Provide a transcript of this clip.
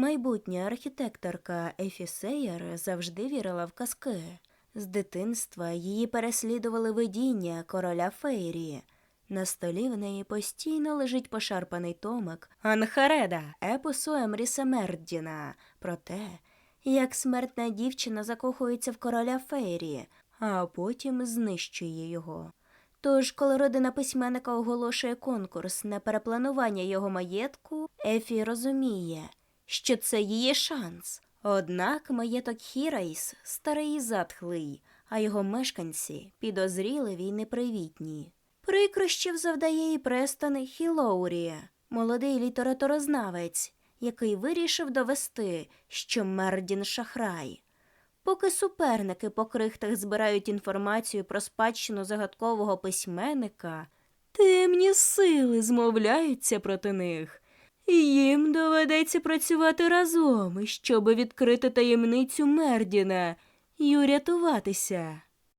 Майбутня архітекторка Ефі Сейер завжди вірила в казки. З дитинства її переслідували видіння короля Фейрі. На столі в неї постійно лежить пошарпаний томик Анхареда, епосу Емріса Мердіна про те, як смертна дівчина закохується в короля Фейрі, а потім знищує його. Тож, коли родина письменника оголошує конкурс на перепланування його маєтку, Ефі розуміє, що це її шанс. Однак маєток Хірайс старий і затхлий, а його мешканці підозріливі й непривітні. Прикрощів завдає і Престон Хілоурі, молодий літературознавець, який вирішив довести, що Мердін шахрай. Поки суперники по крихтах збирають інформацію про спадщину загадкового письменника, темні сили змовляються проти них. Їм доведеться працювати разом, щоб відкрити таємницю Мердіна і урятуватися.